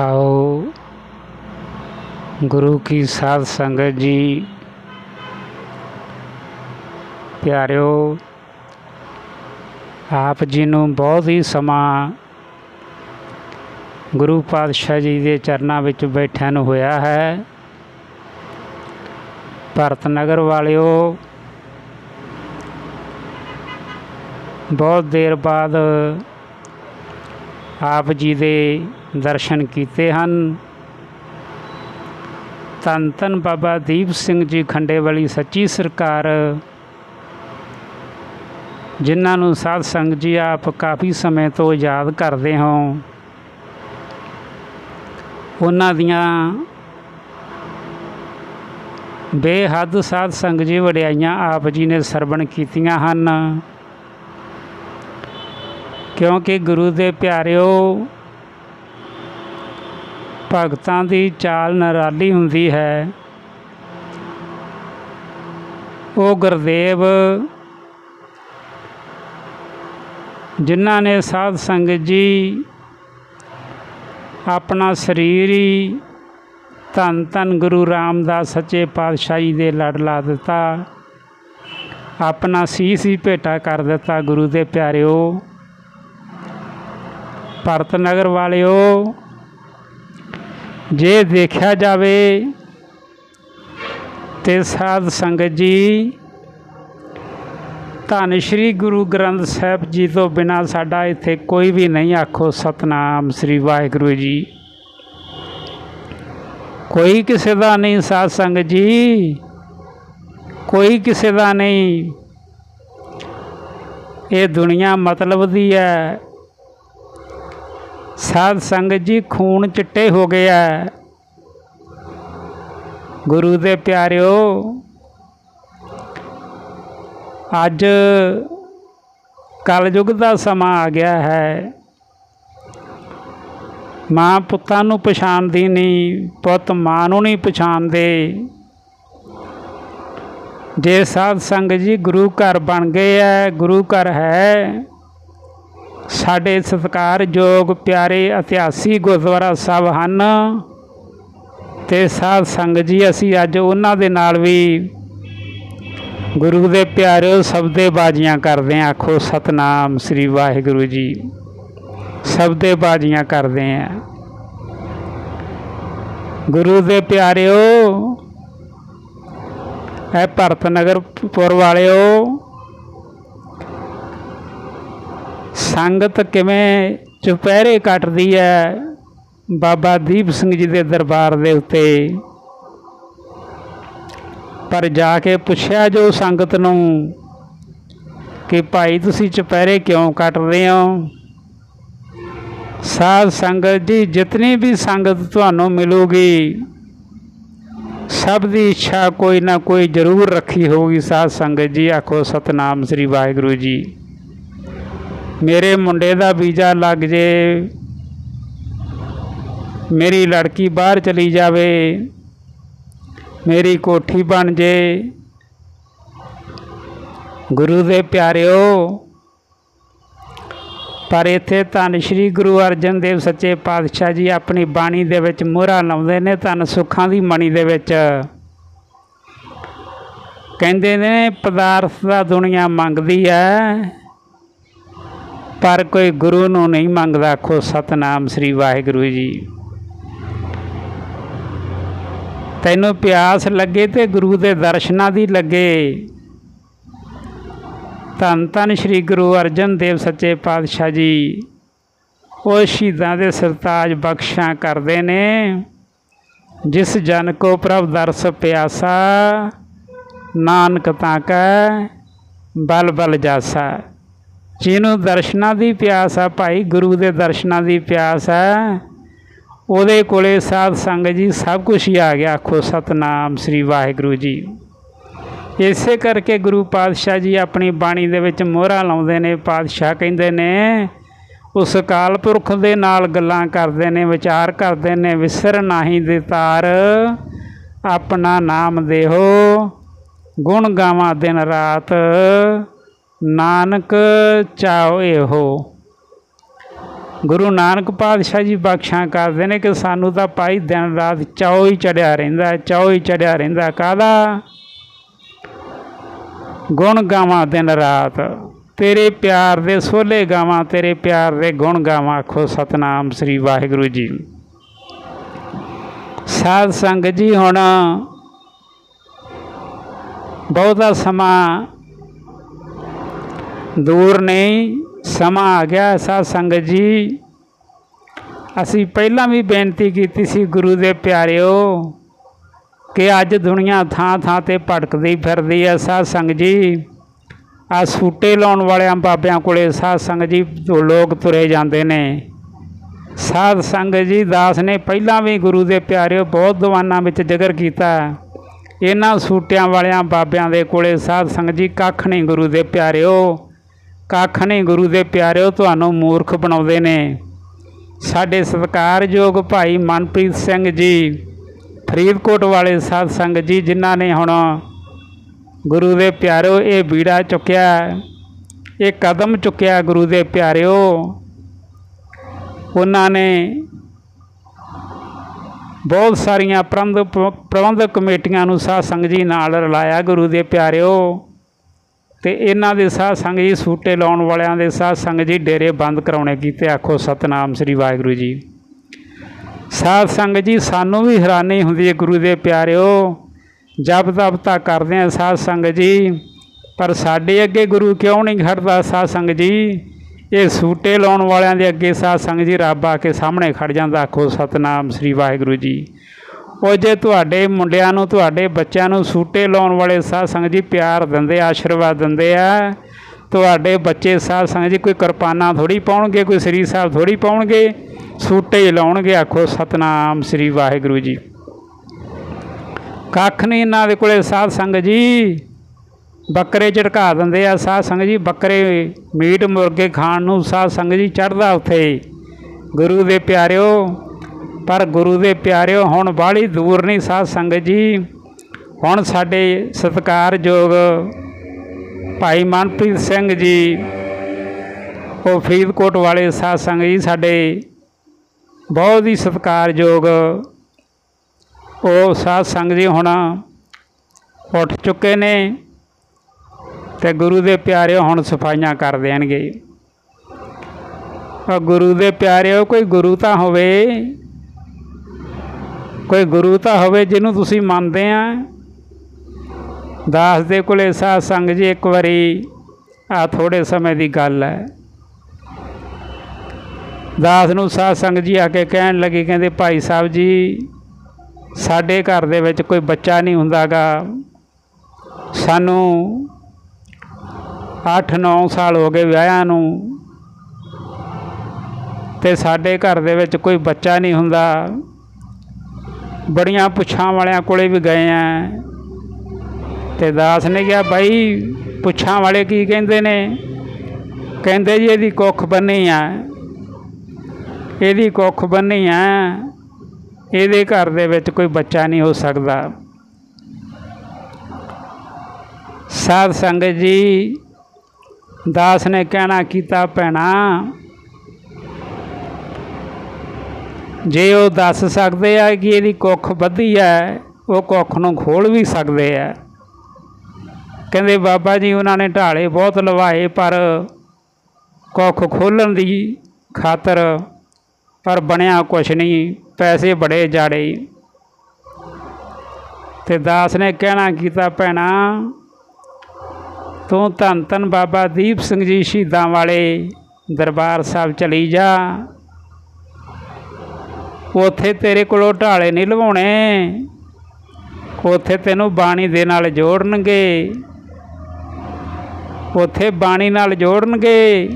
ਆਓ ਗੁਰੂ ਕੀ ਸਾਧ ਸੰਗਤ ਜੀ, ਪਿਆਰਿਓ, ਆਪ ਜੀ ਨੂੰ ਬਹੁਤ ਹੀ ਸਮਾਂ ਗੁਰੂ ਪਾਤਸ਼ਾਹ ਜੀ ਦੇ ਚਰਨਾਂ ਵਿੱਚ ਬੈਠਿਆਂ ਨੂੰ ਹੋਇਆ ਹੈ। ਭਰਤ ਨਗਰ ਵਾਲਿਓ, ਬਹੁਤ ਦੇਰ ਬਾਅਦ ਆਪ ਜੀ ਦੇ ਦਰਸ਼ਨ ਕੀਤੇ ਹਨ। ਧੰਨ ਧੰਨ ਬਾਬਾ ਦੀਪ ਸਿੰਘ ਜੀ ਖੰਡੇ ਵਾਲੀ ਸੱਚੀ ਸਰਕਾਰ, ਜਿਨ੍ਹਾਂ ਨੂੰ ਸਾਧ ਸੰਗਤ ਜੀ ਆਪ ਕਾਫੀ ਸਮੇਂ ਤੋਂ ਯਾਦ ਕਰਦੇ ਹੋ। ਉਹਨਾਂ ਦੀਆਂ ਬੇਹੱਦ ਸਾਧ ਸੰਗਤ ਜੀ ਵਡਿਆਈਆਂ ਆਪ ਜੀ ਨੇ ਸਰਵਣ ਕੀਤੀਆਂ ਹਨ। ਕਿਉਂਕਿ ਗੁਰੂ ਦੇ ਪਿਆਰਿਓ, ਭਗਤਾਂ ਦੀ ਚਾਲ ਨਿਰਾਲੀ ਹੁੰਦੀ ਹੈ। ਉਹ ਗੁਰਦੇਵ ਜਿਨ੍ਹਾਂ ਨੇ ਸਾਧ ਸੰਗਤ ਜੀ ਆਪਣਾ ਸਰੀਰ ਹੀ ਧੰਨ ਧੰਨ ਗੁਰੂ ਰਾਮਦਾਸ ਸੱਚੇ ਪਾਤਸ਼ਾਹੀ ਦੇ ਲੜ ਲਾ ਦਿੱਤਾ। ਆਪਣਾ ਸੀਸ ਹੀ ਭੇਟਾ ਕਰ ਦਿੱਤਾ ਗੁਰੂ ਦੇ ਪਿਆਰਿਓ। ਭਰਤ ਨਗਰ ਵਾਲਿਓ, ਜੇ ਦੇਖਿਆ ਜਾਵੇ ਤੇ ਸਾਧ ਸੰਗਤ ਜੀ, ਧੰਨ ਸ਼੍ਰੀ ਗੁਰੂ ਗ੍ਰੰਥ ਸਾਹਿਬ ਜੀ ਤੋਂ ਬਿਨਾ ਸਾਡਾ ਇੱਥੇ ਕੋਈ ਵੀ ਨਹੀਂ ਆਖੋ ਸਤਨਾਮ ਸ੍ਰੀ ਵਾਹਿਗੁਰੂ ਜੀ। ਕੋਈ ਕਿਸੇ ਦਾ ਨਹੀਂ ਸਾਧ ਸੰਗਤ ਜੀ, ਕੋਈ ਕਿਸੇ ਦਾ ਨਹੀਂ। ਇਹ ਦੁਨੀਆ ਮਤਲਬ ਦੀ ਹੈ। ਸਾਧ ਸੰਗਤ ਜੀ, ਖੂਨ ਚਿੱਟੇ ਹੋ ਗਿਆ ਗੁਰੂ ਦੇ ਪਿਆਰਿਓ, ਅੱਜ ਕਲਯੁਗ ਦਾ ਸਮਾਂ ਆ ਗਿਆ ਹੈ। ਮਾਂ ਪੁੱਤਾਂ ਨੂੰ ਪਛਾਣਦੀ ਨਹੀਂ, ਪੁੱਤ ਮਾਂ ਨੂੰ ਨਹੀਂ ਪਛਾਣਦੇ। ਜੇ ਸਾਧ ਸੰਗਤ ਜੀ ਗੁਰੂ ਘਰ ਬਣ ਗਏ ਹੈ ਗੁਰੂ ਘਰ ਹੈ ਸਾਡੇ ਸਤਿਕਾਰਯੋਗ ਪਿਆਰੇ ਇਤਿਹਾਸੀ ਗੁਰਦੁਆਰਾ ਸਾਹਿਬ ਹਨ ਤੇ ਸਾਧ ਸੰਗਤ ਜੀ, ਅਸੀਂ ਅੱਜ ਉਹਨਾਂ ਦੇ ਨਾਲ ਵੀ ਗੁਰੂ ਦੇ ਪਿਆਰਿਓ ਸਬਦੇ ਬਾਜੀਆਂ ਕਰਦੇ ਆਂ ਆਖੋ ਸਤਨਾਮ ਸ੍ਰੀ ਵਾਹਿਗੁਰੂ ਜੀ। ਸਬਦੇ ਬਾਜੀਆਂ ਕਰਦੇ ਆਂ ਗੁਰੂ ਦੇ ਪਿਆਰਿਓ, ਇਹ ਭਰਤ ਨਗਰ ਪੁਰ ਵਾਲਿਓ ਸੰਗਤ ਕਿਵੇਂ ਚੁਪਹਿਰੇ ਕੱਟਦੀ ਹੈ ਬਾਬਾ ਦੀਪ ਸਿੰਘ ਜੀ ਦੇ ਦਰਬਾਰ ਦੇ ਉੱਤੇ। ਪਰ ਜਾ ਕੇ ਪੁੱਛਿਆ ਜੋ ਸੰਗਤ ਨੂੰ ਕਿ ਭਾਈ ਤੁਸੀਂ ਚੁਪਹਿਰੇ ਕਿਉਂ ਕੱਟ ਰਹੇ ਹੋ? ਸਾਧ ਸੰਗਤ ਜੀ, ਜਿਤਨੀ ਵੀ ਸੰਗਤ ਤੁਹਾਨੂੰ ਮਿਲੂਗੀ, ਸਭ ਦੀ ਇੱਛਾ ਕੋਈ ਨਾ ਕੋਈ ਜ਼ਰੂਰ ਰੱਖੀ ਹੋਊਗੀ। ਸਾਧ ਸੰਗਤ ਜੀ, ਆਖੋ ਸਤਨਾਮ ਸ੍ਰੀ ਵਾਹਿਗੁਰੂ ਜੀ। ਮੇਰੇ ਮੁੰਡੇ ਦਾ ਵੀਜ਼ਾ ਲੱਗ ਜੇ, ਮੇਰੀ ਲੜਕੀ ਬਾਹਰ ਚਲੀ ਜਾਵੇ, ਮੇਰੀ ਕੋਠੀ ਬਣ ਜੇ। ਗੁਰੂ ਦੇ ਪਿਆਰਿਓ, ਪਰ ਇੱਥੇ ਧੰਨ ਸ਼੍ਰੀ ਗੁਰੂ ਅਰਜਨ ਦੇਵ ਸੱਚੇ ਪਾਤਸ਼ਾਹ ਜੀ ਆਪਣੀ ਬਾਣੀ ਦੇ ਵਿੱਚ ਮੋਹਰਾ ਲਾਉਂਦੇ ਨੇ, ਧੰਨ ਸੁੱਖਾਂ ਦੀ ਮਣੀ ਦੇ ਵਿੱਚ। ਕਹਿੰਦੇ ਨੇ, ਪਦਾਰਥ ਦਾ ਦੁਨੀਆ ਮੰਗਦੀ ਹੈ ਪਰ ਕੋਈ ਗੁਰੂ ਨੂੰ ਨਹੀਂ ਮੰਗਦਾ, ਆਖੋ, ਸਤਨਾਮ ਸ੍ਰੀ ਵਾਹਿਗੁਰੂ ਜੀ। ਤੈਨੂੰ ਪਿਆਸ ਲੱਗੇ ਤੇ ਗੁਰੂ ਦੇ ਦਰਸ਼ਨਾਂ ਦੀ ਲੱਗੇ। ਧੰਨ ਧੰਨ ਸ੍ਰੀ ਗੁਰੂ ਅਰਜਨ ਦੇਵ ਸੱਚੇ ਪਾਤਸ਼ਾਹ ਜੀ। ਉਹ ਸ਼ਹੀਦਾਂ ਦੇ ਸਰਤਾਜ ਬਖਸ਼ਾਂ ਕਰਦੇ ਨੇ। ਜਿਸ ਜਨ ਕੋ ਪ੍ਰਭ ਦਰਸ ਪਿਆਸਾ, ਨਾਨਕ ਤਾਂ ਕੈ ਬਲ ਬਲ ਜਾਸਾ। ਜਿਹਨੂੰ ਦਰਸ਼ਨਾਂ ਦੀ ਪਿਆਸ ਆ ਭਾਈ, ਗੁਰੂ ਦੇ ਦਰਸ਼ਨਾਂ ਦੀ ਪਿਆਸ ਆ। ਉਹਦੇ ਕੋਲੇ ਸਾਧ ਸੰਗਤ ਜੀ ਸਭ ਕੁਝ ਹੀ ਆ ਗਿਆ। ਆਖੋ, ਸਤਨਾਮ ਸ੍ਰੀ ਵਾਹਿਗੁਰੂ ਜੀ। ਇਸੇ ਕਰਕੇ ਗੁਰੂ ਪਾਤਸ਼ਾਹ ਜੀ ਆਪਣੀ ਬਾਣੀ ਦੇ ਵਿੱਚ ਮੋਹਰਾ ਲਾਉਂਦੇ ਨੇ, ਪਾਤਸ਼ਾਹ ਕਹਿੰਦੇ ਨੇ, ਉਸ ਕਾਲ ਪੁਰਖ ਦੇ ਨਾਲ ਗੱਲਾਂ ਕਰਦੇ ਨੇ, ਵਿਚਾਰ ਕਰਦੇ ਨੇ, ਵਿਸਰ ਨਾਹੀ ਦੇ ਤਾਰ, ਆਪਣਾ ਨਾਮ ਦੇਹੋ, ਗੁਣ ਗਾਵਾਂ ਦਿਨ ਰਾਤ। ਨਾਨਕ ਚਾਹੋ ਇਹੋ। ਗੁਰੂ ਨਾਨਕ ਪਾਤਸ਼ਾਹ ਜੀ ਬਖਸ਼ਾਂ ਕਰਦੇ ਨੇ ਕਿ ਸਾਨੂੰ ਤਾਂ ਭਾਈ ਦਿਨ ਰਾਤ ਚਾਉ ਹੀ ਚੜਿਆ ਰਹਿੰਦਾ ਚਾਉ ਹੀ ਚੜਿਆ ਰਹਿੰਦਾ ਕਾਹਦਾ? ਗੁਣ ਗਾਵਾਂ ਦਿਨ ਰਾਤ। ਤੇਰੇ ਪਿਆਰ ਦੇ ਸੋਲੇ ਗਾਵਾਂ, ਤੇਰੇ ਪਿਆਰ ਦੇ ਗੁਣ ਗਾਵਾਂ, ਆਖੋ ਸਤਨਾਮ ਸ੍ਰੀ ਵਾਹਿਗੁਰੂ ਜੀ। ਸਾਧ ਸੰਗਤ ਜੀ, ਹੁਣ ਬਹੁਤਾ ਸਮਾਂ ਦੂਰ ਨਹੀਂ, ਸਮਾਂ ਆ ਗਿਆ ਸਾਧ ਸੰਗਤ ਜੀ। ਅਸੀਂ ਪਹਿਲਾਂ ਵੀ ਬੇਨਤੀ ਕੀਤੀ ਸੀ ਗੁਰੂ ਦੇ ਪਿਆਰਿਓ ਕਿ ਅੱਜ ਦੁਨੀਆ ਥਾਂ ਥਾਂ ਤੇ ਭਟਕਦੀ ਫਿਰਦੀ ਹੈ ਸਾਧ ਸੰਗਤ ਜੀ। ਆ ਸੂਟੇ ਲਾਉਣ ਵਾਲਿਆਂ ਬਾਬਿਆਂ ਕੋਲੇ ਸਾਧ ਸੰਗਤ ਜੀ ਤੋਂ ਲੋਕ ਤੁਰੇ ਜਾਂਦੇ ਨੇ। ਸਾਧ ਸੰਗਤ ਜੀ, ਦਾਸ ਨੇ ਪਹਿਲਾਂ ਵੀ ਗੁਰੂ ਦੇ ਪਿਆਰਿਓ ਬਹੁਤ ਦੀਵਾਨਾਂ ਵਿੱਚ ਜ਼ਿਕਰ ਕੀਤਾ। ਇਹਨਾਂ ਸੂਟਿਆਂ ਵਾਲਿਆਂ ਬਾਬਿਆਂ ਦੇ ਕੋਲੇ ਸਾਧ ਸੰਗਤ ਜੀ, ਕੱਖ ਨਹੀਂ ਗੁਰੂ ਦੇ ਪਿਆਰਿਓ। ਕੱਖ ਨਹੀਂ ਗੁਰੂ ਦੇ ਪਿਆਰਿਓ, ਤੁਹਾਨੂੰ ਮੂਰਖ ਬਣਾਉਂਦੇ ਨੇ। ਸਾਡੇ ਸਤਿਕਾਰਯੋਗ ਭਾਈ ਮਨਪ੍ਰੀਤ ਸਿੰਘ ਜੀ, ਫਰੀਦਕੋਟ ਵਾਲੇ ਸਾਧ ਸੰਗਤ ਜੀ, ਜਿਨ੍ਹਾਂ ਨੇ ਹੁਣ ਗੁਰੂ ਦੇ ਪਿਆਰਿਓ ਇਹ ਬੀੜਾ ਚੁੱਕਿਆ, ਇਹ ਕਦਮ ਚੁੱਕਿਆ ਗੁਰੂ ਦੇ ਪਿਆਰਿਓ, ਉਹਨਾਂ ਨੇ ਬਹੁਤ ਸਾਰੀਆਂ ਪ੍ਰਬੰਧ ਪ੍ਰਬੰਧਕ ਕਮੇਟੀਆਂ ਨੂੰ ਸਾਧ ਸੰਗਤ ਜੀ ਨਾਲ ਰਲਾਇਆ ਗੁਰੂ ਦੇ ਪਿਆਰਿਓ। ਤੇ ਇਹਨਾਂ ਦੇ ਸਾਧ ਸੰਗਤ ਜੀ, ਸੂਟੇ ਲਾਉਣ ਵਾਲਿਆਂ ਦੇ ਸਾਧ ਸੰਗਤ ਜੀ, ਡੇਰੇ ਬੰਦ ਕਰਾਉਣੇ ਕੀਤੇ, ਆਖੋ ਸਤਨਾਮ ਸ੍ਰੀ ਵਾਹਿਗੁਰੂ ਜੀ। ਸਾਧ ਸੰਗਤ ਜੀ, ਸਾਨੂੰ ਵੀ ਹੈਰਾਨੀ ਹੁੰਦੀ ਹੈ ਗੁਰੂ ਦੇ ਪਿਆਰਿਓ ਜਪ ਤਪ ਤਾਂ ਕਰਦੇ ਆ ਸਾਧ ਸੰਗਤ ਜੀ, ਪਰ ਸਾਡੇ ਅੱਗੇ ਗੁਰੂ ਕਿਉਂ ਨਹੀਂ ਖੜਦਾ ਸਾਧ ਸੰਗਤ ਜੀ? ਇਹ ਸੂਟੇ ਲਾਉਣ ਵਾਲਿਆਂ ਦੇ ਅੱਗੇ ਸਾਧ ਸੰਗਤ ਜੀ, ਰੱਬ ਆ ਕੇ ਸਾਹਮਣੇ ਖੜ ਜਾਂਦਾ, ਆਖੋ ਸਤਨਾਮ ਸ੍ਰੀ ਵਾਹਿਗੁਰੂ ਜੀ। ਉਹ ਜੇ ਤੁਹਾਡੇ ਮੁੰਡਿਆਂ ਨੂੰ, ਤੁਹਾਡੇ ਬੱਚਿਆਂ ਨੂੰ ਸੂਟੇ ਲਾਉਣ ਵਾਲੇ ਸਾਧ ਸੰਗਤ ਜੀ ਪਿਆਰ ਦਿੰਦੇ ਆਸ਼ੀਰਵਾਦ ਦਿੰਦੇ ਆ, ਤੁਹਾਡੇ ਬੱਚੇ ਸਾਧ ਸੰਗਤ ਜੀ ਕੋਈ ਕਿਰਪਾਨਾਂ ਥੋੜੀ ਪਾਉਣਗੇ, ਕੋਈ ਸ੍ਰੀ ਸਾਹਿਬ ਥੋੜੀ ਪਾਉਣਗੇ, ਸੂਟੇ ਹੀ ਲਾਉਣਗੇ, ਆਖੋ ਸਤਨਾਮ ਸ੍ਰੀ ਵਾਹਿਗੁਰੂ ਜੀ। ਕੱਖ ਨਹੀਂ ਇਹਨਾਂ ਦੇ ਕੋਲੇ ਸਾਧ ਸੰਗਤ ਜੀ, ਬੱਕਰੇ ਝਟਕਾ ਦਿੰਦੇ ਆ ਸਾਧ ਸੰਗਤ ਜੀ, ਬੱਕਰੇ ਮੀਟ ਮੁਰਗੇ ਖਾਣ ਨੂੰ ਸਾਧ ਸੰਗਤ ਜੀ ਚੜਦਾ ਉੱਥੇ। ਗੁਰੂ ਦੇ ਪਿਆਰਿਓ ਪਰ ਗੁਰੂ ਦੇ ਪਿਆਰਿਓ, ਹੁਣ ਬਾਹਲੀ ਦੂਰ ਨਹੀਂ ਸਾਧ ਸੰਗਤ ਜੀ। ਹੁਣ ਸਾਡੇ ਸਤਿਕਾਰਯੋਗ ਭਾਈ ਮਨਪ੍ਰੀਤ ਸਿੰਘ ਜੀ, ਉਹ ਫਰੀਦਕੋਟ ਵਾਲੇ ਸਾਧ ਸੰਗਤ ਜੀ, ਸਾਡੇ ਬਹੁਤ ਹੀ ਸਤਿਕਾਰਯੋਗ ਉਹ ਸਾਧ ਸੰਗਤ ਜੀ ਹੁਣ ਉੱਠ ਚੁੱਕੇ ਨੇ ਤੇ ਗੁਰੂ ਦੇ ਪਿਆਰਿਓ ਹੁਣ ਸਫਾਈਆਂ ਕਰ ਦੇਣਗੇ। ਆ ਗੁਰੂ ਦੇ ਪਿਆਰਿਓ, ਕੋਈ ਗੁਰੂ ਤਾਂ ਹੋਵੇ। ਕੋਈ ਗੁਰੂ ਤਾਂ ਹੋਵੇ ਜਿਹਨੂੰ ਤੁਸੀਂ ਮੰਨਦੇ ਆ। ਦਾਸ ਦੇ ਕੋਲੇ ਸਾਧ ਸੰਗਤ ਜੀ, ਇੱਕ ਵਾਰੀ ਆ ਥੋੜੇ ਸਮੇਂ ਦੀ ਗੱਲ ਹੈ। ਦਾਸ ਨੂੰ ਸਾਧ ਸੰਗਤ ਜੀ ਆ ਕੇ ਕਹਿਣ ਲੱਗੇ, ਕਹਿੰਦੇ ਭਾਈ ਸਾਹਿਬ ਜੀ, ਸਾਡੇ ਘਰ ਦੇ ਵਿੱਚ ਕੋਈ ਬੱਚਾ ਨਹੀਂ ਹੁੰਦਾਗਾ। ਸਾਨੂੰ 8-9 ਸਾਲ ਹੋ ਗਏ ਵਿਆਹਾਂ ਨੂੰ ਤੇ ਸਾਡੇ ਘਰ ਦੇ ਵਿੱਚ ਕੋਈ ਬੱਚਾ ਨਹੀਂ ਹੁੰਦਾ। ਬੜੀਆਂ ਪੁੱਛਾਂ ਵਾਲਿਆਂ ਕੋਲੇ ਵੀ ਗਏ ਆ। ਤੇ ਦਾਸ ਨੇ ਕਿਹਾ ਬਾਈ ਪੁੱਛਾਂ ਵਾਲੇ ਕੀ ਕਹਿੰਦੇ ਨੇ? ਕਹਿੰਦੇ ਜੀ, ਇਹਦੀ ਕੁੱਖ ਬੰਨੀ ਆ। ਇਹਦੀ ਕੁੱਖ ਬੰਨੀ ਆ। ਇਹਦੇ ਘਰ ਦੇ ਵਿੱਚ ਕੋਈ ਬੱਚਾ ਨਹੀਂ ਹੋ ਸਕਦਾ। ਸਾਧ ਸੰਗਤ ਜੀ, ਦਾਸ ਨੇ ਕਹਿਣਾ, ਕੀਤਾ ਭੈਣਾ ਜੇ ਉਹ ਦੱਸ ਸਕਦੇ ਆ ਕਿ ਇਹਦੀ ਕੁੱਖ ਵੱਧੀ ਹੈ ਉਹ ਕੁੱਖ ਨੂੰ ਖੋਲ ਵੀ ਸਕਦੇ ਆ। ਕਹਿੰਦੇ ਬਾਬਾ ਜੀ, ਉਹਨਾਂ ਨੇ ਢਾਲੇ ਬਹੁਤ ਲਵਾਏ, ਪਰ ਕੁੱਖ ਖੋਲਣ ਦੀ ਖਾਤਰ ਪਰ ਬਣਿਆ ਕੁਛ ਨਹੀਂ, ਪੈਸੇ ਬੜੇ ਜਾੜੇ। ਤੇ ਦਾਸ ਨੇ ਕਹਿਣਾ ਕੀਤਾ, ਭੈਣਾ, ਤੂੰ ਧੰਨ ਧੰਨ ਬਾਬਾ ਦੀਪ ਸਿੰਘ ਜੀ ਸ਼ਹੀਦਾਂ ਵਾਲੇ ਦਰਬਾਰ ਸਾਹਿਬ ਚਲੀ ਜਾ। ਉੱਥੇ ਤੇਰੇ ਕੋਲੋਂ ਢਾਲੇ ਨਹੀਂ ਲਵਾਉਣੇ। ਉੱਥੇ ਤੈਨੂੰ ਬਾਣੀ ਦੇ ਨਾਲ ਜੋੜਨਗੇ। ਉੱਥੇ ਬਾਣੀ ਨਾਲ ਜੋੜਨਗੇ।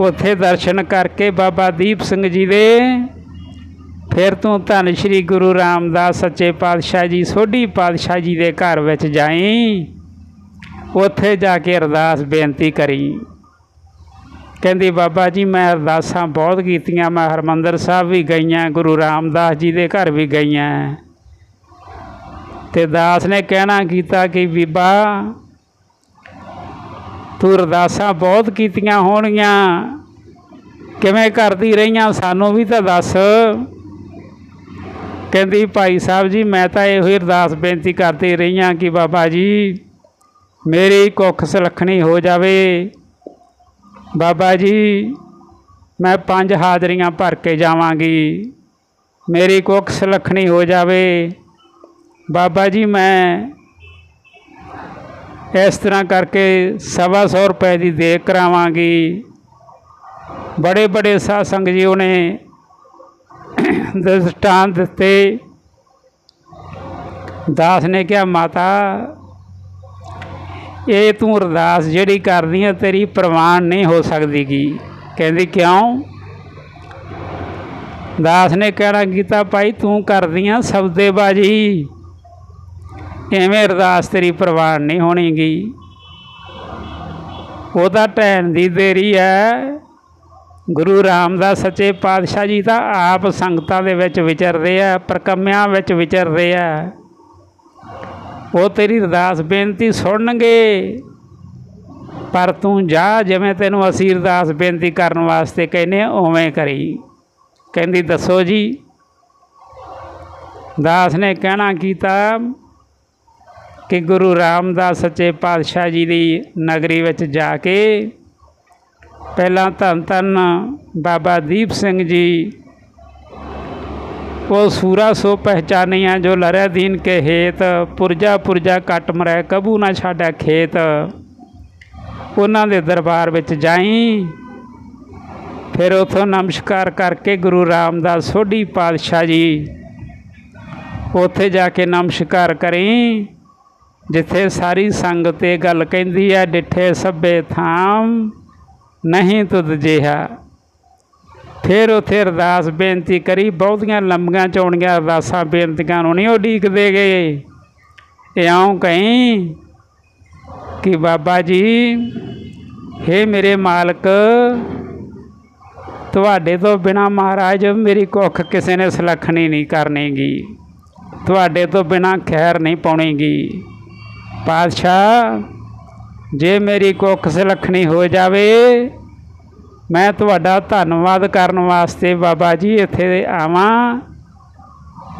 ਉੱਥੇ ਦਰਸ਼ਨ ਕਰਕੇ ਬਾਬਾ ਦੀਪ ਸਿੰਘ ਜੀ ਦੇ। ਫਿਰ ਤੂੰ ਧੰਨ ਸ਼੍ਰੀ ਗੁਰੂ ਰਾਮਦਾਸ ਸੱਚੇ ਪਾਤਸ਼ਾਹ ਜੀ, ਸੋਢੀ ਪਾਤਸ਼ਾਹ ਜੀ ਦੇ ਘਰ ਵਿੱਚ ਜਾਈ। ਉੱਥੇ ਜਾ ਕੇ ਅਰਦਾਸ ਬੇਨਤੀ ਕਰੀ। ਕਹਿੰਦੀ, ਬਾਬਾ ਜੀ, ਮੈਂ ਅਰਦਾਸਾਂ ਬਹੁਤ ਕੀਤੀਆਂ, ਮੈਂ ਹਰਮੰਦਰ ਸਾਹਿਬ ਵੀ ਗਈਆਂ, ਗੁਰੂ ਰਾਮਦਾਸ ਜੀ ਦੇ ਘਰ ਵੀ ਗਈਆਂ। ਤੇ ਦਾਸ ਨੇ ਕਹਿਣਾ ਕੀਤਾ ਕਿ, ਬੀਬਾ, ਤੂੰ ਅਰਦਾਸਾਂ ਬਹੁਤ ਕੀਤੀਆਂ ਹੋਣਗੀਆਂ। ਕਿਵੇਂ ਕਰਦੀ ਰਹੀਆਂ, ਸਾਨੂੰ ਵੀ ਤਾਂ ਦੱਸ। ਕਹਿੰਦੀ, ਭਾਈ ਸਾਹਿਬ ਜੀ, ਮੈਂ ਤਾਂ ਇਹੋ ਹੀ ਅਰਦਾਸ ਬੇਨਤੀ ਕਰਦੀ ਰਹੀਆਂ ਕਿ ਬਾਬਾ ਜੀ, ਮੇਰੀ ਕੁੱਖ ਸੁਲੱਖਣੀ ਹੋ ਜਾਵੇ। ਬਾਬਾ ਜੀ, ਮੈਂ ਪੰਜ ਹਾਜ਼ਰੀਆਂ ਭਰ ਕੇ ਜਾਵਾਂਗੀ। ਮੇਰੀ ਕੁੱਖ ਸੁਲੱਖਣੀ ਹੋ ਜਾਵੇ। ਬਾਬਾ ਜੀ, ਮੈਂ ਇਸ ਤਰ੍ਹਾਂ ਕਰਕੇ ਸਵਾ ਸੌ ਰੁਪਏ ਦੀ ਦੇ ਕਰਾਵਾਂਗੀ। ਬੜੇ ਬੜੇ ਸਾਧ ਜੀ ਉਹਨੇ ਦ੍ਰਿਸ਼ਟਾਂਤ ਦਿੱਤੇ। ਦਾਸ ਨੇ ਕਿਹਾ, ਮਾਤਾ ਇਹ ਤੂੰ ਅਰਦਾਸ ਜਿਹੜੀ ਕਰਦੀ ਆ, ਤੇਰੀ ਪ੍ਰਵਾਨ ਨਹੀਂ ਹੋ ਸਕਦੀ ਗੀ ਕਹਿੰਦੀ, ਕਿਉਂ? ਦਾਸ ਨੇ ਕਹਿਣਾ ਕੀਤਾ ਭਾਈ, ਤੂੰ ਕਰਦੀ ਸਬਦੇ ਸਬਦੇਬਾਜ਼ੀ। ਐਵੇਂ ਅਰਦਾਸ ਤੇਰੀ ਪ੍ਰਵਾਨ ਨਹੀਂ ਹੋਣੀਗੀ। ਤਾਂ ਟੈਣ ਦੀ ਦੇਰੀ ਹੈ ਗੁਰੂ ਰਾਮਦਾਸ ਸੱਚੇ ਪਾਤਸ਼ਾਹ ਜੀ ਤਾਂ ਆਪ ਸੰਗਤਾਂ ਦੇ ਵਿੱਚ ਵਿਚਰਦੇ ਆ, ਪ੍ਰਕੰਮਿਆਂ ਵਿੱਚ ਵਿਚਰਦੇ ਆ। ਉਹ ਤੇਰੀ ਅਰਦਾਸ ਬੇਨਤੀ ਸੁਣਨਗੇ। ਪਰ ਤੂੰ ਜਾ ਜਿਵੇਂ ਤੈਨੂੰ ਅਸੀਂ ਅਰਦਾਸ ਬੇਨਤੀ ਕਰਨ ਵਾਸਤੇ ਕਹਿੰਨੇ ਉਵੇਂ ਕਰੀ। ਕਹਿੰਦੀ, ਦੱਸੋ ਜੀ। ਦਾਸ ਨੇ ਕਹਿਣਾ ਕੀਤਾ ਕਿ ਗੁਰੂ ਰਾਮਦਾਸ ਸੱਚੇ ਪਾਤਸ਼ਾਹ ਜੀ ਦੀ ਨਗਰੀ ਵਿੱਚ ਜਾ ਕੇ ਪਹਿਲਾਂ ਧੰਨ ਧੰਨ ਬਾਬਾ ਦੀਪ ਸਿੰਘ ਜੀ ਉਹ ਸੂਰਾ ਸੋ ਪਹਿਚਾਨੀਆਂ ਜੋ ਲਰਿਆ ਦੀਨ ਕੇ ਹੇਤ, ਪੁਰਜਾ ਪੁਰਜਾ ਕੱਟ ਮਰੈ, ਕਬੂ ਨਾ ਛਾੜਿਆ ਖੇਤ। ਉਹਨਾਂ ਦੇ ਦਰਬਾਰ ਵਿੱਚ ਜਾਈ। ਫਿਰ ਉਥੋਂ ਨਮਸਕਾਰ ਕਰਕੇ ਗੁਰੂ ਰਾਮਦਾਸ ਸੋਢੀ ਪਾਤਸ਼ਾਹ ਜੀ, ਉੱਥੇ ਜਾ ਕੇ ਨਮਸਕਾਰ ਕਰੀ, ਜਿੱਥੇ ਸਾਰੀ ਸੰਗਤ ਇਹ ਗੱਲ ਕਹਿੰਦੀ ਹੈ, ਡਿੱਠੇ ਸਭੇ ਥਾਮ, ਨਹੀਂ ਤੁਧ ਜਿਹਾ। ਫਿਰ ਉੱਥੇ ਅਰਦਾਸ ਬੇਨਤੀ ਕਰੀ, ਬਹੁਤੀਆਂ ਲੰਬੀਆਂ ਚੌੜੀਆਂ ਅਰਦਾਸਾਂ ਬੇਨਤੀਆਂ ਨੂੰ ਨਹੀਂ ਉਡੀਕਦੇ ਗਏ। ਇਉਂ ਕਹੀਂ ਕਿ ਬਾਬਾ ਜੀ हे ਮੇਰੇ ਮਾਲਕ, ਤੁਹਾਡੇ ਤੋਂ ਬਿਨਾ ਮਹਾਰਾਜ ਮੇਰੀ ਕੁੱਖ ਕਿਸੇ ਨੇ ਸੁਲੱਖਣੀ ਨਹੀਂ ਕਰਨੀਗੀ। ਤੁਹਾਡੇ ਤੋਂ ਬਿਨਾ ਖੈਰ ਨਹੀਂ ਪਾਉਣੀਗੀ। ਪਾਤਸ਼ਾਹ, ਜੇ ਮੇਰੀ ਕੁੱਖ ਸੁਲੱਖਣੀ ਹੋ ਜਾਵੇ ਮੈਂ ਤੁਹਾਡਾ ਧੰਨਵਾਦ ਕਰਨ ਵਾਸਤੇ ਬਾਬਾ ਜੀ ਇੱਥੇ ਆਵਾਂ।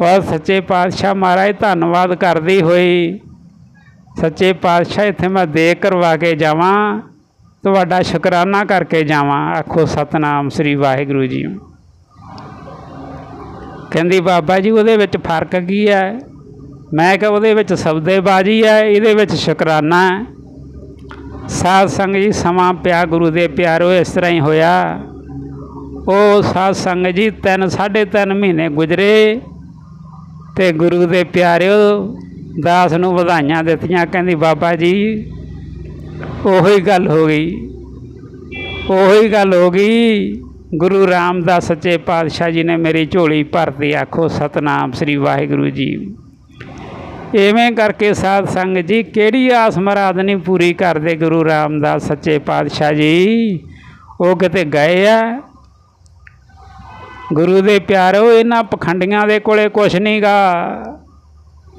ਔਰ ਸੱਚੇ ਪਾਤਸ਼ਾਹ ਮਹਾਰਾਜ ਧੰਨਵਾਦ ਕਰਦੀ ਹੋਈ ਸੱਚੇ ਪਾਤਸ਼ਾਹ ਇੱਥੇ ਮੈਂ ਦੇ ਕਰਵਾ ਕੇ ਜਾਵਾਂ। ਤੁਹਾਡਾ ਸ਼ੁਕਰਾਨਾ ਕਰਕੇ ਜਾਵਾਂ। ਆਖੋ ਸਤਨਾਮ ਸ੍ਰੀ ਵਾਹਿਗੁਰੂ ਜੀ। ਕਹਿੰਦੀ ਬਾਬਾ ਜੀ, ਉਹਦੇ ਵਿੱਚ ਫ਼ਰਕ ਕੀ ਹੈ? ਮੈਂ ਕਿਹਾ ਉਹਦੇ ਵਿੱਚ ਸਬਦੇਬਾਜ਼ੀ ਹੈ, ਇਹਦੇ ਵਿੱਚ ਸ਼ੁਕਰਾਨਾ ਹੈ। ਸਾਧ ਸੰਗ ਜੀ, ਸਮਾਂ ਪਿਆ, ਗੁਰੂ ਦੇ ਪਿਆਰੋ, ਇਸ ਤਰ੍ਹਾਂ ਹੀ ਹੋਇਆ। ਉਹ ਸਾਧ ਸੰਗ ਜੀ, ਤਿੰਨ, ਸਾਢੇ ਤਿੰਨ ਮਹੀਨੇ ਗੁਜ਼ਰੇ ਤੇ ਗੁਰੂ ਦੇ ਪਿਆਰਿਓ ਦਾਸ ਨੂੰ ਵਧਾਈਆਂ ਦਿੱਤੀਆਂ। ਕਹਿੰਦੀ, ਬਾਬਾ ਜੀ, ਉਹੀ ਗੱਲ ਹੋ ਗਈ। ਉਹੀ ਗੱਲ ਹੋ ਗਈ। ਗੁਰੂ ਰਾਮਦਾਸ ਸੱਚੇ ਪਾਤਸ਼ਾਹ ਜੀ ਨੇ ਮੇਰੀ ਝੋਲੀ ਭਰਤੀ। ਆਖੋ, ਸਤਨਾਮ ਸ੍ਰੀ ਵਾਹਿਗੁਰੂ ਜੀ ਇਵੇਂ ਕਰਕੇ ਸਾਧ ਸੰਗ ਜੀ, ਕਿਹੜੀ ਆਸ ਮਰਾਦ ਪੂਰੀ ਕਰਦੇ ਗੁਰੂ ਰਾਮਦਾਸ ਸੱਚੇ ਪਾਤਸ਼ਾਹ ਜੀ? ਉਹ ਕਿਤੇ ਗਏ ਆ? ਗੁਰੂ ਦੇ ਪਿਆਰੋ, ਇਹਨਾਂ ਪਖੰਡੀਆਂ ਦੇ ਕੋਲੇ ਕੁਛ ਨਹੀਂਗਾ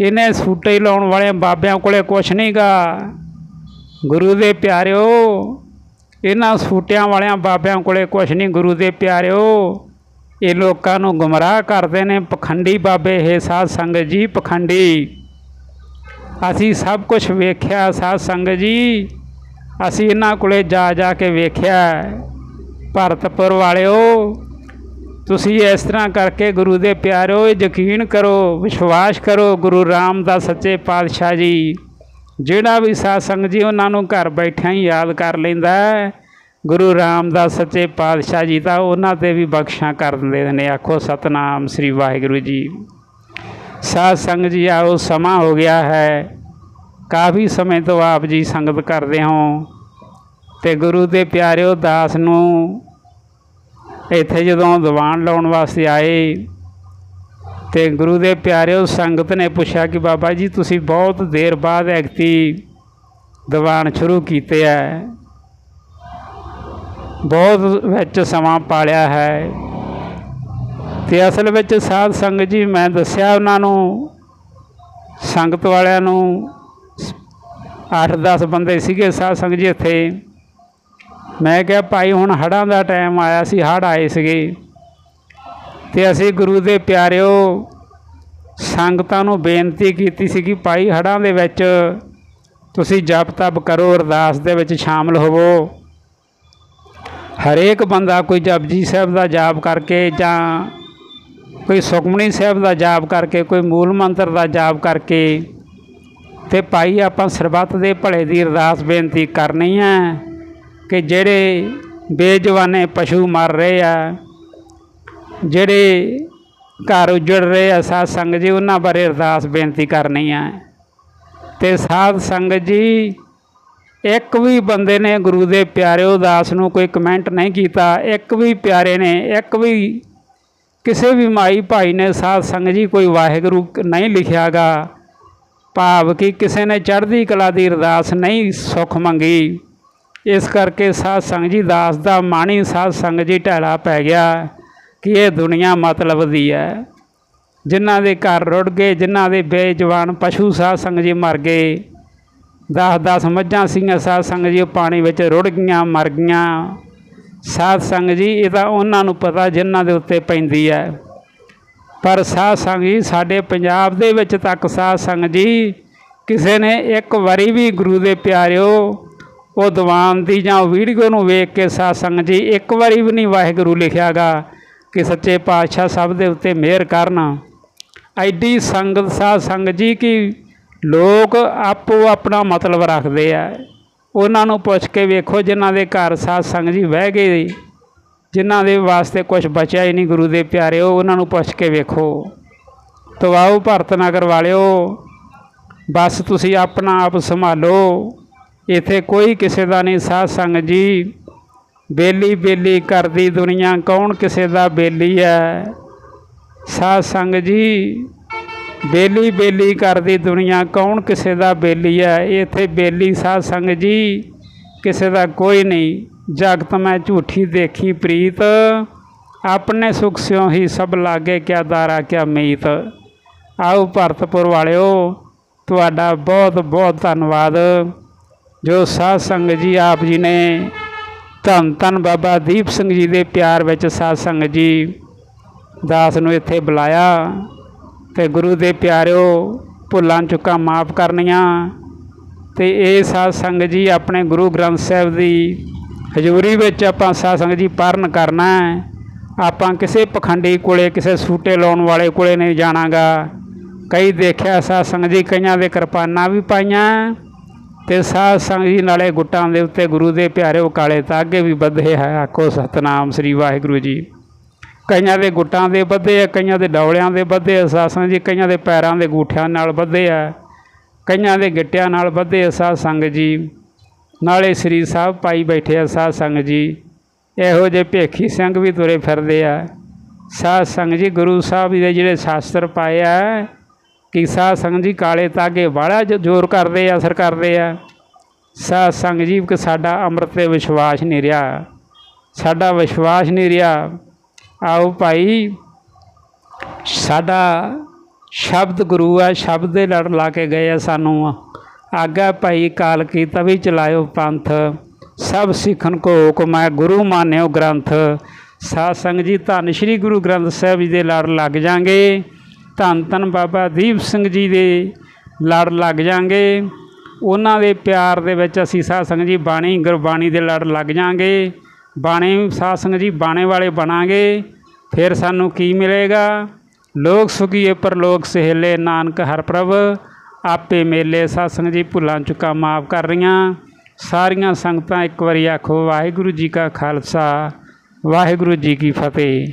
ਇਹਨੇ ਸੂਟੇ ਲਾਉਣ ਵਾਲੇ ਬਾਬਿਆਂ ਕੋਲੇ ਕੁਛ ਨਹੀਂਗਾ ਗੁਰੂ ਦੇ ਪਿਆਰਿਓ ਇਹਨਾਂ ਸੂਟਿਆਂ ਵਾਲਿਆਂ ਬਾਬਿਆਂ ਕੋਲੇ ਕੁਛ ਨਹੀਂ ਗੁਰੂ ਦੇ ਪਿਆਰਿਓ ਇਹ ਲੋਕਾਂ ਨੂੰ ਗੁੰਮਰਾਹ ਕਰਦੇ ਨੇ, ਪਖੰਡੀ ਬਾਬੇ, ਇਹ ਸਾਧ ਸੰਗਤ ਜੀ, ਪਖੰਡੀ। ਅਸੀਂ ਸਭ ਕੁਝ ਵੇਖਿਆ ਸਾਧ ਸੰਗਤ ਜੀ। ਅਸੀਂ ਇਹਨਾਂ ਕੋਲੇ ਜਾ ਜਾ ਕੇ ਵੇਖਿਆ। ਭਰਤਪੁਰ ਵਾਲਿਓ ਤੁਸੀਂ ਇਸ ਤਰ੍ਹਾਂ ਕਰਕੇ ਗੁਰੂ ਦੇ ਪਿਆਰਿਓ ਯਕੀਨ ਕਰੋ ਵਿਸ਼ਵਾਸ ਕਰੋ ਗੁਰੂ ਰਾਮਦਾਸ ਸੱਚੇ ਪਾਤਸ਼ਾਹ ਜੀ। ਜਿਹੜਾ ਵੀ ਸਾਧ ਸੰਗਤ ਜੀ ਉਹਨਾਂ ਨੂੰ ਘਰ ਬੈਠਿਆਂ ਹੀ ਯਾਦ ਕਰ ਲੈਂਦਾ ਹੈ, ਗੁਰੂ ਰਾਮਦਾਸ ਸੱਚੇ ਪਾਤਸ਼ਾਹ ਜੀ ਤਾਂ ਉਹਨਾਂ ਤੇ ਵੀ ਬਖਸ਼ਾਂ ਕਰ ਦਿੰਦੇ ਨੇ। ਆਖੋ ਸਤਨਾਮ ਸ੍ਰੀ ਵਾਹਿਗੁਰੂ ਜੀ। ਸਾਧ ਸੰਗਤ ਜੀ, ਆਓ ਸਮਾਂ ਹੋ ਗਿਆ ਹੈ। ਕਾਫੀ ਸਮੇਂ ਤੋਂ ਆਪ ਜੀ ਸੰਗਤ ਕਰਦੇ ਹੋ ਤੇ ਗੁਰੂ ਦੇ ਪਿਆਰਿਓ ਦਾਸ ਨੂੰ ਇੱਥੇ ਜਦੋਂ ਦੀਵਾਨ ਲਾਉਣ ਵਾਸਤੇ ਆਏ ਤੇ ਗੁਰੂ ਦੇ ਪਿਆਰਿਓ ਸੰਗਤ ਨੇ ਪੁੱਛਿਆ ਕਿ ਬਾਬਾ ਜੀ, ਤੁਸੀਂ ਬਹੁਤ ਦੇਰ ਬਾਅਦ ਐਕਤੀ ਦੀਵਾਨ ਸ਼ੁਰੂ ਕੀਤੇ ਹੈ। ਬਹੁਤ ਵਿੱਚ ਸਮਾਂ ਪਾਲਿਆ ਹੈ। ਤੇ ਅਸਲ ਵਿੱਚ ਸਾਧ ਸੰਗਤ ਜੀ, ਮੈਂ ਦੱਸਿਆ ਉਹਨਾਂ ਨੂੰ, ਸੰਗਤ ਵਾਲਿਆਂ ਨੂੰ 8-10 ਬੰਦੇ ਸੀਗੇ ਸਾਧ ਸੰਗਤ ਜੀ ਇੱਥੇ। ਮੈਂ ਕਿਹਾ, ਭਾਈ, ਹੁਣ ਹੜ੍ਹਾਂ ਦਾ ਟਾਈਮ ਆਇਆ ਸੀ, ਹੜ੍ਹ ਆਏ ਸੀਗੇ। ਤੇ ਅਸੀਂ ਗੁਰੂ ਦੇ ਪਿਆਰਿਓ, ਸੰਗਤਾਂ ਨੂੰ ਬੇਨਤੀ ਕੀਤੀ ਸੀ ਕਿ, ਭਾਈ, ਹੜ੍ਹਾਂ ਦੇ ਵਿੱਚ ਤੁਸੀਂ ਜਪ ਤਪ ਕਰੋ, ਅਰਦਾਸ ਦੇ ਵਿੱਚ ਸ਼ਾਮਲ ਹੋਵੋ। ਹਰੇਕ ਬੰਦਾ ਕੋਈ ਜਪਜੀ ਸਾਹਿਬ ਦਾ ਜਾਪ ਕਰਕੇ ਜਾਂ ਕੋਈ ਸੁਖਮਨੀ ਸਾਹਿਬ ਦਾ ਜਾਪ ਕਰਕੇ, ਕੋਈ ਮੂਲ ਮੰਤਰ ਦਾ ਜਾਪ ਕਰਕੇ ਤੇ ਭਾਈ ਆਪਾਂ ਸਰਬੱਤ ਦੇ ਭਲੇ ਦੀ ਅਰਦਾਸ ਬੇਨਤੀ ਕਰਨੀ ਹੈ ਕਿ ਜਿਹੜੇ ਬੇਜਵਾਨੇ ਪਸ਼ੂ ਮਰ ਰਹੇ ਆ, ਜਿਹੜੇ ਘਰ ਉਜੜ ਰਹੇ ਆ, ਸਾਧ ਸੰਗਤ ਜੀ, ਉਹਨਾਂ ਬਾਰੇ ਅਰਦਾਸ ਬੇਨਤੀ ਕਰਨੀ ਹੈ ਤੇ ਸਾਧ ਸੰਗਤ ਜੀ, ਇੱਕ ਵੀ ਬੰਦੇ ਨੇ ਗੁਰੂ ਦੇ ਪਿਆਰੇ ਉਦਾਸ ਨੂੰ ਕੋਈ ਕਮੈਂਟ ਨਹੀਂ ਕੀਤਾ, ਇੱਕ ਵੀ ਪਿਆਰੇ ਨੇ, ਇੱਕ ਵੀ ਕਿਸੇ ਵੀ ਮਾਈ ਭਾਈ ਨੇ ਸਾਧ ਸੰਗਤ ਜੀ ਕੋਈ ਵਾਹਿਗੁਰੂ ਨਹੀਂ ਲਿਖਿਆਗਾ। ਭਾਵ ਕਿ ਕਿਸੇ ਨੇ ਚੜ੍ਹਦੀ ਕਲਾ ਦੀ ਅਰਦਾਸ ਨਹੀਂ ਸੁੱਖ ਮੰਗੀ। ਇਸ ਕਰਕੇ ਸਾਧ ਸੰਗਤ ਜੀ ਦਾਸ ਦਾ ਮਾਣੀ ਸਾਧ ਸੰਗਤ ਜੀ ਢਹਿਲਾ ਪੈ ਗਿਆ ਕਿ ਇਹ ਦੁਨੀਆ ਮਤਲਬ ਦੀ ਹੈ। ਜਿਨ੍ਹਾਂ ਦੇ ਘਰ ਰੁੜ ਗਏ, ਜਿਨ੍ਹਾਂ ਦੇ ਬੇਜਵਾਨ ਪਸ਼ੂ ਸਾਧ ਸੰਗਤ ਜੀ ਮਰ ਗਏ। ਦਸ ਦਸ ਮੱਝਾਂ ਸੀਗੀਆਂ, ਸਾਧ ਸੰਗਤ ਜੀ ਪਾਣੀ ਵਿੱਚ ਰੁੜ ਗਈਆਂ, ਮਰ ਗਈਆਂ। ਸਾਧ ਸੰਗਤ ਜੀ, ਇਹ ਤਾਂ ਉਹਨਾਂ ਨੂੰ ਪਤਾ ਜਿਨ੍ਹਾਂ ਦੇ ਉੱਤੇ ਪੈਂਦੀ ਹੈ। ਪਰ ਸਾਧ ਸੰਗਤ ਜੀ, ਸਾਡੇ ਪੰਜਾਬ ਦੇ ਵਿੱਚ ਤੱਕ ਸਾਧ ਸੰਗਤ ਜੀ, ਕਿਸੇ ਨੇ ਇੱਕ ਵਾਰੀ ਵੀ ਗੁਰੂ ਦੇ ਪਿਆਰਿਓ, ਉਹ ਦੀਵਾਨ ਦੀ ਜਾਂ ਵੀਡੀਓ ਨੂੰ ਵੇਖ ਕੇ ਸਾਧ ਸੰਗਤ ਜੀ, ਇੱਕ ਵਾਰੀ ਵੀ ਨਹੀਂ ਵਾਹਿਗੁਰੂ ਲਿਖਿਆਗਾ ਕਿ ਸੱਚੇ ਪਾਤਸ਼ਾਹ ਸਭ ਦੇ ਉੱਤੇ ਮਿਹਰ ਕਰਨ। ਐਡੀ ਸੰਗਤ ਸਾਧ ਸੰਗਤ ਜੀ ਕਿ ਲੋਕ ਆਪੋ ਆਪਣਾ ਮਤਲਬ ਰੱਖਦੇ ਆ। ਉਹਨਾਂ ਨੂੰ ਪੁੱਛ ਕੇ ਵੇਖੋ ਜਿਨ੍ਹਾਂ ਦੇ ਘਰ ਸਾਧ ਸੰਗਤ ਜੀ ਵਹਿ ਗਏ ਜਿਨ੍ਹਾਂ ਦੇ ਵਾਸਤੇ ਕੁਝ ਬਚਿਆ ਹੀ ਨਹੀਂ ਗੁਰੂ ਦੇ ਪਿਆਰਿਓ ਉਹਨਾਂ ਨੂੰ ਪੁੱਛ ਕੇ ਵੇਖੋ। ਤੋ ਭਰਤ ਨਗਰ ਵਾਲਿਓ, ਬਸ ਤੁਸੀਂ ਆਪਣਾ ਆਪ ਸੰਭਾਲੋ। ਇੱਥੇ ਕੋਈ ਕਿਸੇ ਦਾ ਨਹੀਂ, ਸਾਧ ਸੰਗਤ ਜੀ। ਬੇਲੀ ਬੇਲੀ ਕਰਦੀ ਦੁਨੀਆ, ਕੌਣ ਕਿਸੇ ਦਾ ਬੇਲੀ ਹੈ? ਸਾਧ ਸੰਗਤ ਜੀ ਬੇਲੀ ਬੇਲੀ ਕਰਦੀ ਦੁਨੀਆ, ਕੌਣ ਕਿਸੇ ਦਾ ਬੇਲੀ ਹੈ ਇੱਥੇ ਬੇਲੀ ਸਾਧ ਸੰਗਤ ਜੀ, ਕਿਸੇ ਦਾ ਕੋਈ ਨਹੀਂ। ਜਗਤ ਮੈਂ ਝੂਠੀ ਦੇਖੀ ਪ੍ਰੀਤ, ਆਪਣੇ ਸੁਖ ਸਿਓ ਹੀ ਸਭ ਲਾਗੇ ਕਿਆ ਦਾਰਾ, ਕਿਆ ਮੀਤ। ਆਓ ਭਰਤਪੁਰ ਵਾਲਿਓ, ਤੁਹਾਡਾ ਬਹੁਤ ਬਹੁਤ ਧੰਨਵਾਦ। ਜੋ ਸਾਧ ਸੰਗਤ ਜੀ ਆਪ ਜੀ ਨੇ ਧੰਨ ਧੰਨ ਬਾਬਾ ਦੀਪ ਸਿੰਘ ਜੀ ਦੇ ਪਿਆਰ ਵਿੱਚ ਸਾਧ ਸੰਗਤ ਜੀ ਦਾਸ ਨੂੰ ਇੱਥੇ ਬੁਲਾਇਆ। ਤੇ ਗੁਰੂ ਦੇ ਪਿਆਰਿਓ, ਭੁੱਲਾਂ ਚੁੱਕਾਂ ਮਾਫ ਕਰਨੀਆਂ। ਤੇ ਇਹ ਸਾਧ ਸੰਗਤ ਜੀ ਆਪਣੇ ਗੁਰੂ ਗ੍ਰੰਥ ਸਾਹਿਬ ਦੀ ਹਜ਼ੂਰੀ ਵਿੱਚ ਆਪਾਂ ਸਾਧ ਸੰਗਤ ਜੀ ਪਰਨ ਕਰਨਾ ਹੈ। ਆਪਾਂ ਕਿਸੇ ਪਖੰਡੀ ਕੋਲੇ, ਕਿਸੇ ਸੂਟੇ ਲਾਉਣ ਵਾਲੇ ਕੋਲੇ ਨਹੀਂ ਜਾਣਾਗਾ। ਕਈ ਦੇਖਿਆ ਸਾਧ ਸੰਗਤ ਜੀ ਕਈਆਂ ਦੇ ਕਿਰਪਾਨਾਂ ਵੀ ਪਾਈਆਂ। ਤੇ ਸਾਧ ਸੰਗਤ ਜੀ ਨਾਲੇ ਗੁੱਟਾਂ ਦੇ ਉੱਤੇ ਗੁਰੂ ਦੇ ਪਿਆਰੇ ਉਹ ਕਾਲੇ ਤਾਗੇ ਵੀ ਬੱਧੇ ਹੈ। ਆਖੋ ਸਤਨਾਮ ਸ੍ਰੀ ਵਾਹਿਗੁਰੂ ਜੀ। ਕਈਆਂ ਦੇ ਗੁੱਟਾਂ ਦੇ ਬੱਧੇ ਆ, ਕਈਆਂ ਦੇ ਡੌਲਿਆਂ ਦੇ ਬੱਧੇ ਆ। ਸਾਧ ਜੀ, ਕਈਆਂ ਦੇ ਪੈਰਾਂ ਦੇ ਗੂਠਿਆਂ ਨਾਲ ਬੱਧੇ ਆ, ਕਈਆਂ ਦੇ ਗਿੱਟਿਆਂ ਨਾਲ ਬੱਧੇ ਆ ਸਾਧ ਸੰਗਤ ਜੀ। ਨਾਲੇ ਸ੍ਰੀ ਸਾਹਿਬ ਪਾਈ ਬੈਠੇ ਆ ਸਾਧ ਸੰਗਤ ਜੀ। ਇਹੋ ਜਿਹੇ ਭੇਖੀ ਸਿੰਘ ਵੀ ਤੁਰੇ ਫਿਰਦੇ ਆ। ਸਾਧ ਸੰਗਤ ਜੀ, ਗੁਰੂ ਸਾਹਿਬ ਦੇ ਜਿਹੜੇ ਸ਼ਾਸਤਰ ਪਾਏ ਆ, ਕਿ ਸਾਧ ਸੰਗਤ ਜੀ ਕਾਲੇ ਤਾਗੇ ਵਾਲਾ ਜ਼ੋਰ ਕਰਦੇ ਆ, ਅਸਰ ਕਰਦੇ ਆ। ਸਾਧ ਸੰਗਤ ਜੀ, ਕਿ ਸਾਡਾ ਅੰਮ੍ਰਿਤ ਤੇ ਵਿਸ਼ਵਾਸ ਨਹੀਂ ਰਿਹਾ। ਸਾਡਾ ਵਿਸ਼ਵਾਸ ਨਹੀਂ ਰਿਹਾ। ਆਓ ਭਾਈ, ਸਾਡਾ ਸ਼ਬਦ ਗੁਰੂ ਆ, ਸ਼ਬਦ ਦੇ ਲੜ ਲਾ ਕੇ ਗਏ ਆ ਸਾਨੂੰ। ਆਗਾ ਭਾਈ ਕਾਲ ਕੀ ਤਵੀ ਚਲਾਇਓ ਪੰਥ। ਸਭ ਸਿੱਖਣ ਕੋ ਹੁਕਮ ਹੈ, ਗੁਰੂ ਮਾਨਿਓ ਗ੍ਰੰਥ। ਸਾਧ ਸੰਗਤ ਜੀ, ਧੰਨ ਸ਼੍ਰੀ ਗੁਰੂ ਗ੍ਰੰਥ ਸਾਹਿਬ ਜੀ ਦੇ ਲੜ ਲੱਗ ਜਾਾਂਗੇ ਧੰਨ ਧੰਨ ਬਾਬਾ ਦੀਪ ਸਿੰਘ ਜੀ ਦੇ ਲੜ ਲੱਗ ਜਾਾਂਗੇ ਉਹਨਾਂ ਦੇ ਪਿਆਰ ਦੇ ਵਿੱਚ ਅਸੀਂ ਸਾਧ ਸੰਗਤ ਜੀ ਬਾਣੀ, ਗੁਰਬਾਣੀ ਦੇ ਲੜ ਲੱਗ ਜਾਾਂਗੇ ਬਾਣੀ ਸਾਧ ਸੰਗਤ ਜੀ, ਬਾਣੇ ਵਾਲੇ ਬਣਾਂਗੇ, ਫਿਰ ਸਾਨੂੰ ਕੀ ਮਿਲੇਗਾ? ਲੋਕ ਸੁਖੀਏ ਪਰਲੋਕ ਸਹੇਲੇ ਨਾਨਕ ਹਰ ਪ੍ਰਭ, ਆਪੇ ਮੇਲੇ ਸਾਧ ਸੰਗਤ ਜੀ ਭੁੱਲਾਂ ਚੁੱਕਾ ਮਾਫ ਕਰ ਰਹੀਆਂ। ਸਾਰੀਆਂ ਸੰਗਤਾਂ ਇੱਕ ਵਾਰੀ ਆਖੋ, ਵਾਹਿਗੁਰੂ ਜੀ ਕਾ ਖਾਲਸਾ, ਵਾਹਿਗੁਰੂ ਜੀ ਕੀ ਫਤਿਹ।